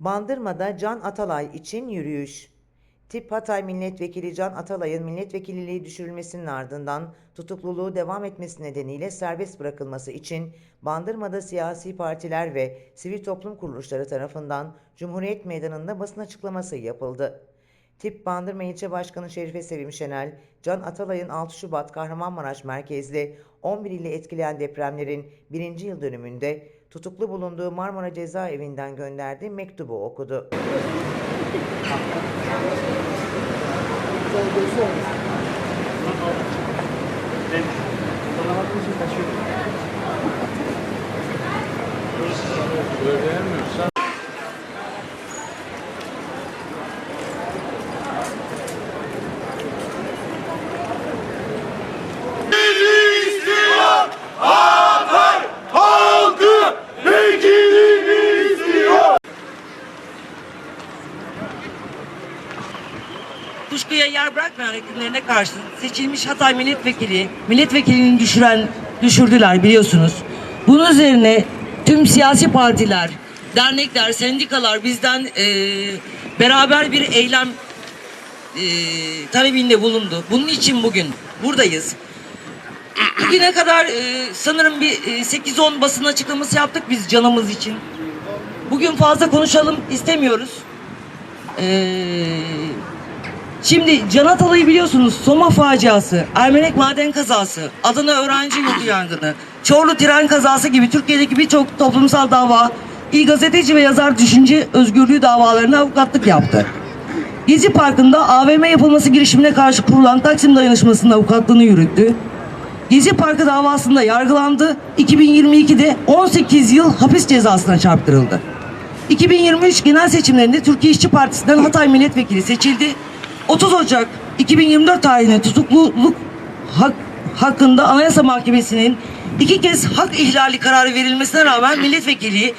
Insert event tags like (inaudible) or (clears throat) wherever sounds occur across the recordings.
Bandırma'da Can Atalay için yürüyüş. Tip Hatay Milletvekili Can Atalay'ın milletvekilliği düşürülmesinin ardından tutukluluğu devam etmesi nedeniyle serbest bırakılması için Bandırma'da siyasi partiler ve sivil toplum kuruluşları tarafından Cumhuriyet Meydanı'nda basın açıklaması yapıldı. Tip Bandırma İlçe Başkanı Şerife Sevim Şenel, Can Atalay'ın 6 Şubat Kahramanmaraş merkezli 11 ile etkileyen depremlerin 1. yıl dönümünde tutuklu bulunduğu Marmara Cezaevinden gönderdiği mektubu okudu. halkı kuşkuya yer bırakmayan hükümlerine karşı seçilmiş Hatay milletvekili, milletvekilini düşüren, düşürdüler biliyorsunuz. Bunun üzerine tüm siyasi partiler, dernekler, sendikalar bizden eee, beraber bir eylem eee, talebinde bulundu. Bunun için bugün buradayız. Bugüne kadar eee, sanırım bir eee, 8-10 basın açıklaması yaptık biz canımız için. Bugün fazla konuşalım istemiyoruz. Eee Şimdi Can Atalay'ı biliyorsunuz Soma faciası, Ermenek maden kazası, Adana öğrenci yurdu yangını, Çorlu tren kazası gibi Türkiye'deki birçok toplumsal dava, il gazeteci ve yazar düşünce özgürlüğü davalarına avukatlık yaptı. Gezi Parkı'nda AVM yapılması girişimine karşı kurulan Taksim Dayanışması'nın avukatlığını yürüttü. Gezi Parkı davasında yargılandı. 2022'de 18 yıl hapis cezasına çarptırıldı. 2023 genel seçimlerinde Türkiye İşçi Partisi'nden Hatay Milletvekili seçildi. 30 Ocak 2024 tarihinde tutukluluk hak, hakkında Anayasa Mahkemesi'nin iki kez hak ihlali kararı verilmesine rağmen milletvekili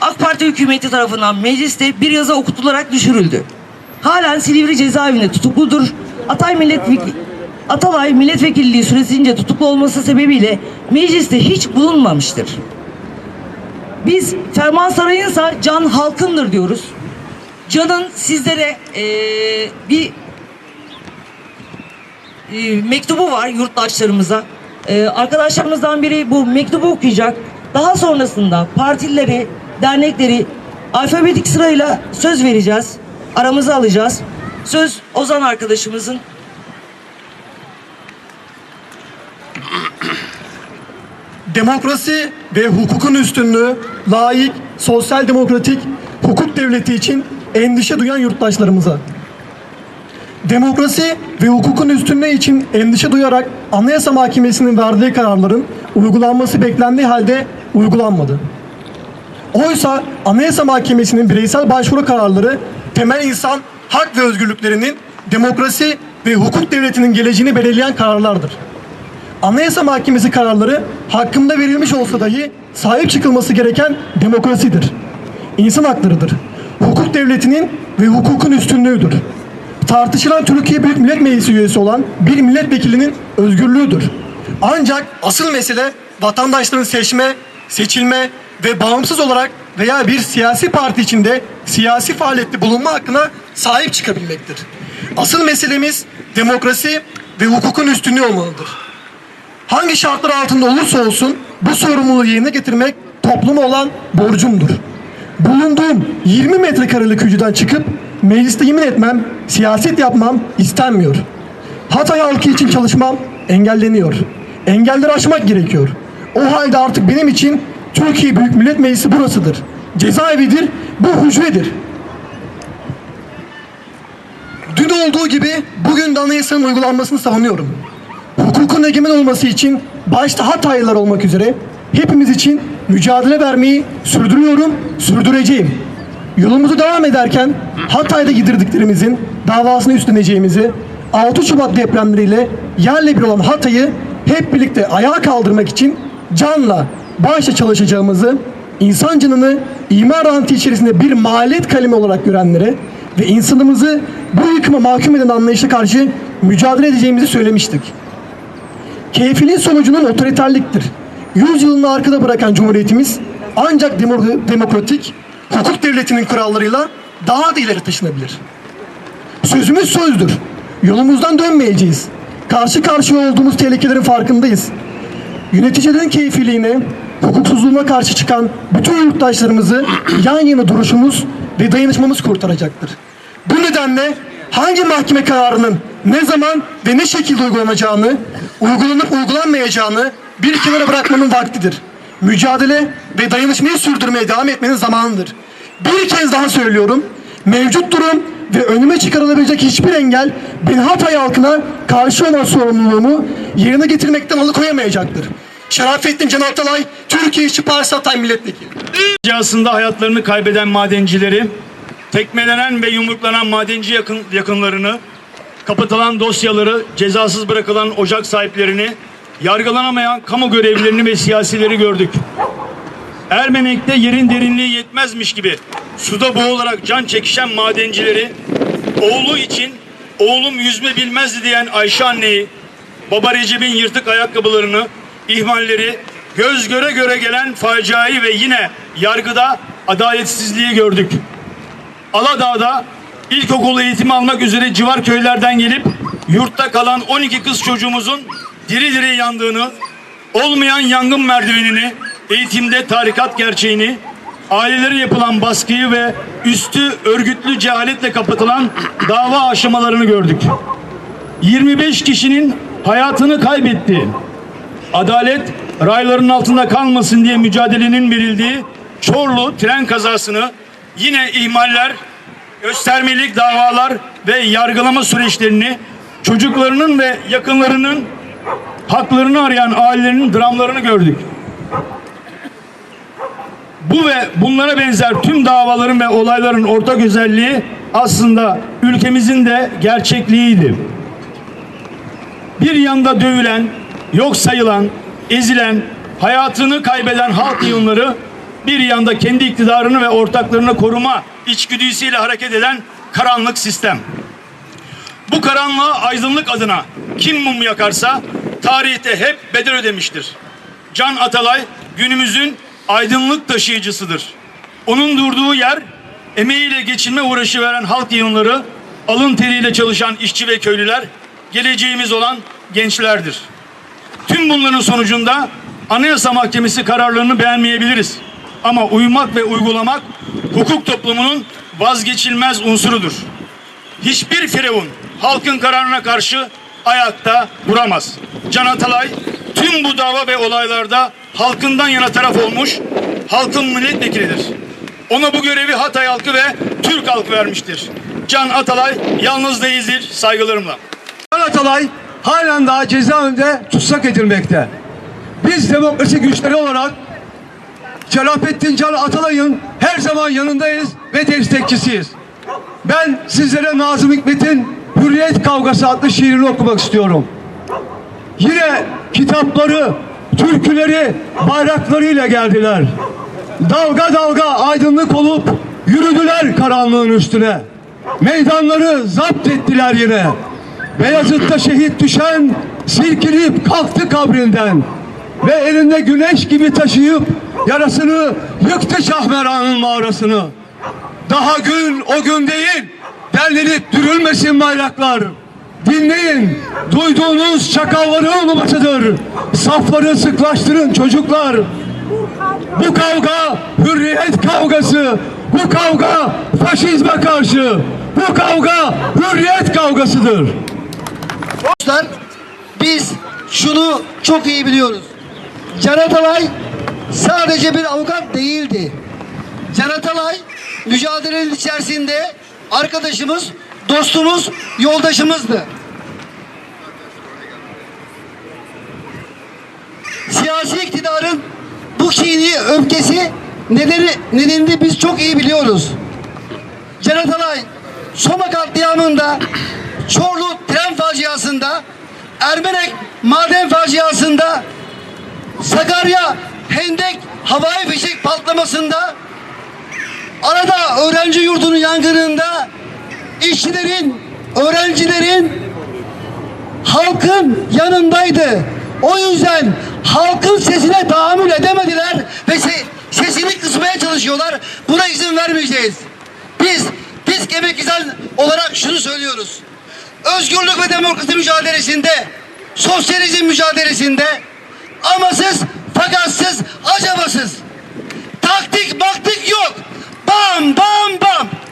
AK Parti hükümeti tarafından mecliste bir yazı okutularak düşürüldü. Halen Silivri cezaevinde tutukludur. Atay milletvekili Atalay milletvekilliği süresince tutuklu olması sebebiyle mecliste hiç bulunmamıştır. Biz Ferman Sarayınsa can halkındır diyoruz. Can'ın sizlere eee, bir eee, mektubu var yurttaşlarımıza. Eee, arkadaşlarımızdan biri bu mektubu okuyacak. Daha sonrasında partileri, dernekleri alfabetik sırayla söz vereceğiz. Aramıza alacağız. Söz Ozan arkadaşımızın. (clears throat) demokrasi ve hukukun üstünlüğü, layık, sosyal demokratik hukuk devleti için endişe duyan yurttaşlarımıza. Demokrasi ve hukukun üstünlüğü için endişe duyarak Anayasa Mahkemesi'nin verdiği kararların uygulanması beklendiği halde uygulanmadı. Oysa Anayasa Mahkemesi'nin bireysel başvuru kararları temel insan hak ve özgürlüklerinin demokrasi ve hukuk devletinin geleceğini belirleyen kararlardır. Anayasa Mahkemesi kararları hakkında verilmiş olsa dahi sahip çıkılması gereken demokrasidir. İnsan haklarıdır. Hukuk devletinin ve hukukun üstünlüğüdür. Tartışılan Türkiye Büyük Millet Meclisi üyesi olan bir milletvekilinin özgürlüğüdür. Ancak asıl mesele vatandaşların seçme, seçilme ve bağımsız olarak veya bir siyasi parti içinde siyasi faaliyette bulunma hakkına sahip çıkabilmektir. Asıl meselemiz demokrasi ve hukukun üstünlüğü olmalıdır. Hangi şartlar altında olursa olsun bu sorumluluğu yerine getirmek topluma olan borcumdur. Bulunduğum 20 metrekarelik hücreden çıkıp mecliste yemin etmem, siyaset yapmam istenmiyor. Hatay halkı için çalışmam engelleniyor. Engelleri aşmak gerekiyor. O halde artık benim için Türkiye Büyük Millet Meclisi burasıdır. Cezaevidir, bu hücredir. Dün olduğu gibi bugün de anayasanın uygulanmasını savunuyorum. Hukukun egemen olması için başta Hataylılar olmak üzere hepimiz için mücadele vermeyi sürdürüyorum, sürdüreceğim. Yolumuzu devam ederken Hatay'da gidirdiklerimizin davasını üstleneceğimizi, 6 Şubat depremleriyle yerle bir olan Hatay'ı hep birlikte ayağa kaldırmak için canla, başla çalışacağımızı, insan canını imar rantı içerisinde bir maliyet kalemi olarak görenlere ve insanımızı bu yıkıma mahkum eden anlayışa karşı mücadele edeceğimizi söylemiştik. Keyfinin sonucunun otoriterliktir. Yüz yılını arkada bırakan Cumhuriyetimiz ancak demo- demokratik, hukuk devletinin kurallarıyla daha da ileri taşınabilir. Sözümüz sözdür. Yolumuzdan dönmeyeceğiz. Karşı karşıya olduğumuz tehlikelerin farkındayız. Yöneticilerin keyfiliğine, hukuksuzluğuna karşı çıkan bütün yurttaşlarımızı yan yana duruşumuz ve dayanışmamız kurtaracaktır. Bu nedenle hangi mahkeme kararının ne zaman ve ne şekilde uygulanacağını, uygulanıp uygulanmayacağını bir kenara bırakmanın vaktidir. Mücadele ve dayanışmayı sürdürmeye devam etmenin zamanıdır. Bir kez daha söylüyorum, mevcut durum ve önüme çıkarılabilecek hiçbir engel beni Hatay halkına karşı olan sorumluluğumu yerine getirmekten alıkoyamayacaktır. Şerafettin Can Atalay, Türkiye İşçi Partisi Hatay Milletvekili. Faciasında hayatlarını kaybeden madencileri, tekmelenen ve yumruklanan madenci yakın, yakınlarını, kapatılan dosyaları, cezasız bırakılan ocak sahiplerini, yargılanamayan kamu görevlilerini ve siyasileri gördük. Ermenek'te yerin derinliği yetmezmiş gibi suda boğularak can çekişen madencileri, oğlu için oğlum yüzme bilmezdi diyen Ayşe anneyi, baba Recep'in yırtık ayakkabılarını, ihmalleri, göz göre göre gelen faciayı ve yine yargıda adaletsizliği gördük. Aladağ'da ilkokul eğitimi almak üzere civar köylerden gelip yurtta kalan 12 kız çocuğumuzun diri diri yandığını, olmayan yangın merdivenini, eğitimde tarikat gerçeğini, ailelere yapılan baskıyı ve üstü örgütlü cehaletle kapatılan dava aşamalarını gördük. 25 kişinin hayatını kaybetti. Adalet rayların altında kalmasın diye mücadelenin verildiği Çorlu tren kazasını yine ihmaller, göstermelik davalar ve yargılama süreçlerini çocuklarının ve yakınlarının haklarını arayan ailelerinin dramlarını gördük. Bu ve bunlara benzer tüm davaların ve olayların ortak özelliği aslında ülkemizin de gerçekliğiydi. Bir yanda dövülen, yok sayılan, ezilen, hayatını kaybeden halk yığınları bir yanda kendi iktidarını ve ortaklarını koruma içgüdüsüyle hareket eden karanlık sistem. Bu karanlığa aydınlık adına kim mum yakarsa tarihte hep bedel ödemiştir. Can Atalay günümüzün aydınlık taşıyıcısıdır. Onun durduğu yer emeğiyle geçinme uğraşı veren halk yığınları, alın teriyle çalışan işçi ve köylüler, geleceğimiz olan gençlerdir. Tüm bunların sonucunda Anayasa Mahkemesi kararlarını beğenmeyebiliriz. Ama uymak ve uygulamak hukuk toplumunun vazgeçilmez unsurudur. Hiçbir firavun halkın kararına karşı ayakta duramaz. Can Atalay tüm bu dava ve olaylarda halkından yana taraf olmuş, halkın milletvekilidir. Ona bu görevi Hatay halkı ve Türk halkı vermiştir. Can Atalay yalnız değildir saygılarımla. Can Atalay halen daha cezaevinde tutsak edilmekte. Biz demokrasi güçleri olarak Şerafettin Can Atalay'ın her zaman yanındayız ve destekçisiyiz. Ben sizlere Nazım Hikmet'in Hürriyet Kavgası adlı şiirini okumak istiyorum. Yine kitapları, türküleri, bayraklarıyla geldiler. Dalga dalga aydınlık olup yürüdüler karanlığın üstüne. Meydanları zapt ettiler yine. Beyazıt'ta şehit düşen silkinip kalktı kabrinden. Ve elinde güneş gibi taşıyıp yarasını yıktı Şahmeran'ın mağarasını. Daha gün o gün değil, derlenip dürülmesin bayraklar. Dinleyin, duyduğunuz çakalların ulumatıdır. Safları sıklaştırın çocuklar. Bu kavga hürriyet kavgası. Bu kavga faşizme karşı. Bu kavga hürriyet kavgasıdır. Dostlar biz şunu çok iyi biliyoruz. Can Atalay sadece bir avukat değildi. Can Atalay mücadelenin içerisinde arkadaşımız, dostumuz, yoldaşımızdı. Siyasi iktidarın bu kini, öfkesi nedeni, nedenini biz çok iyi biliyoruz. Can Atalay Soma katliamında Çorlu tren faciasında Ermenek maden faciasında Sakarya Hendek havai fişek patlamasında arada öğrenci yurdunun yangınında işçilerin, öğrencilerin halkın yanındaydı. O yüzden halkın sesine tahammül edemediler ve se- sesini kısmaya çalışıyorlar. Buna izin vermeyeceğiz. Biz, biz Gebekizan olarak şunu söylüyoruz. Özgürlük ve demokrasi mücadelesinde, sosyalizm mücadelesinde amasız, fakatsız, acabasız. Taktik maktik yok. Bam bam bam.